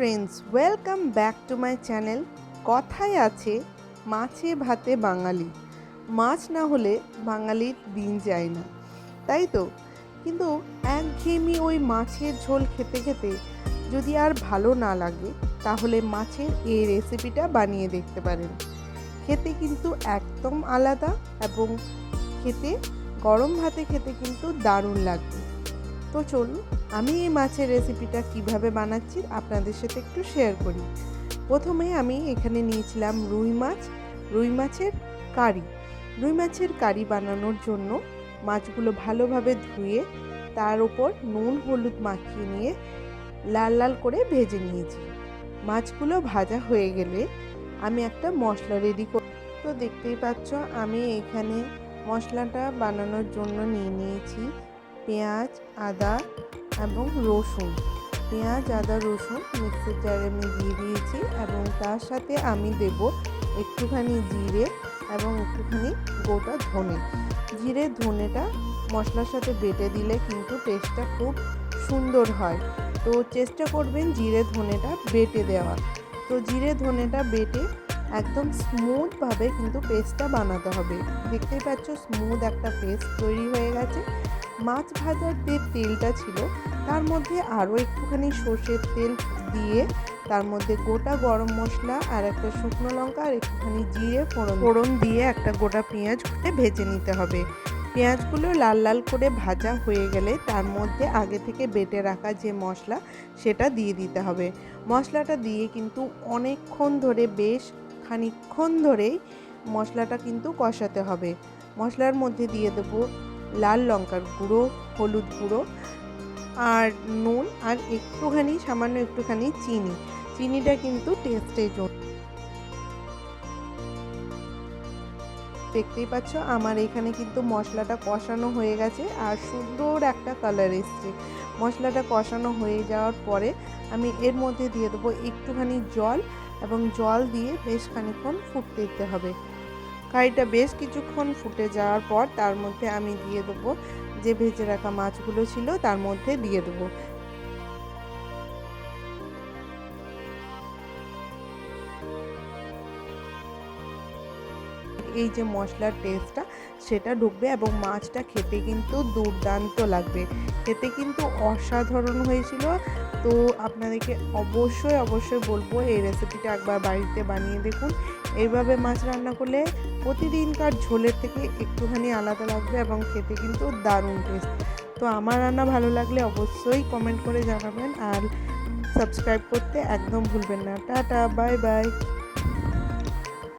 Friends welcome back to my channel কথায় আছে, মাছে ভাতে বাঙালি। মাছ না হলে বাঙালির দিন যায় না। তাই তো? কিন্তু একঘেয়েমি ওই মাছের ঝোল খেতে খেতে যদি আর ভালো না লাগে, তাহলে মাছের এই রেসিপিটা বানিয়ে দেখতে পারেন। খেতে কিন্তু একদম আলাদা এবং খেতে, গরম ভাতে খেতে কিন্তু দারুণ লাগবে। তো চলুন আমি এই মাছের রেসিপিটা কীভাবে বানাচ্ছি আপনাদের সাথে একটু শেয়ার করি। প্রথমে আমি এখানে নিয়েছিলাম রুই মাছ, রুই মাছের কারি। রুই মাছের কারি বানানোর জন্য মাছগুলো ভালোভাবে ধুয়ে তার উপর নুন, হলুদ মাখিয়ে নিয়ে লাল লাল করে ভেজে নিয়েছি। মাছগুলো ভাজা হয়ে গেলে আমি একটা মশলা রেডি করি তো দেখতেই পাচ্ছ আমি এখানে মশলাটা বানানোর জন্য নিয়ে নিয়েছি পেঁয়াজ, আদা এবং রসুন। পেঁয়াজ, আদা, রসুন মিক্সির জারে আমি দিয়ে দিয়েছি এবং তার সাথে আমি দেব একটুখানি জিরে এবং একটুখানি গোটা ধনে। জিরে, ধনেটা মশলার সাথে বেটে দিলে কিন্তু টেস্টটা খুব সুন্দর হয়। তো চেষ্টা করবেন জিরে, ধনেটা বেটে দেওয়া তো জিরে, ধনেটা বেটে একদম স্মুথভাবে কিন্তু পেস্টটা বানাতে হবে। দেখতেই পাচ্ছ স্মুথ একটা পেস্ট তৈরি হয়ে গেছে। মাছ ভাজার যে তেলটা ছিল, তার মধ্যে আরও একটুখানি সর্ষের তেল দিয়ে তার মধ্যে গোটা গরম মশলা আর একটা শুকনো লঙ্কা আর একটুখানি জিরে ফোড়ন ফোড়ন দিয়ে একটা গোটা পেঁয়াজ ভেজে নিতে হবে। পেঁয়াজগুলো লাল লাল করে ভাজা হয়ে গেলে তার মধ্যে আগে থেকে বেটে রাখা যে মশলা, সেটা দিয়ে দিতে হবে। মশলাটা দিয়ে কিন্তু অনেকক্ষণ ধরে, বেশ খানিকক্ষণ ধরেই মশলাটা কিন্তু কষাতে হবে। মশলার মধ্যে দিয়ে দেবো লাল লঙ্কার গুঁড়ো, হলুদ গুঁড়ো আর নুন আর একটুখানি, সামান্য একটুখানি চিনি। চিনিটা কিন্তু টেস্টের জন্য দেখতেই পাচ্ছ, আমার এখানে কিন্তু মশলাটা কষানো হয়ে গেছে আর সুন্দর একটা কালার এসছে। মশলাটা কষানো হয়ে যাওয়ার পরে আমি এর মধ্যে দিয়ে দেবো একটুখানি জল এবং জল দিয়ে বেশ খানিক্ষণ ফুটতে দিতে হবে। কারিটা বেশ কিছুক্ষণ ফুটে যাওয়ার পর তার মধ্যে আমি দিয়ে দেবো যে ভেজে রাখা মাছগুলো ছিল তার মধ্যে দিয়ে দেবো। এই যে মশলার টেস্টটা সেটা ঢুকবে এবং মাছটা খেতে কিন্তু দুর্দান্ত লাগবে। খেতে কিন্তু অসাধারণ হয়েছিল। তো আপনাদেরকে অবশ্যই অবশ্যই বলব, এই রেসিপিটা একবার বাড়িতে বানিয়ে দেখুন। এইভাবে মাছ রান্না করলে প্রতিদিনকার ঝোলের থেকে একটুখানি আলাদা লাগবে এবং খেতে কিন্তু দারুণ টেস্ট তো আমার রান্না ভালো লাগলে অবশ্যই কমেন্ট করে জানাবেন আর সাবস্ক্রাইব করতে একদম ভুলবেন না। Tata bye bye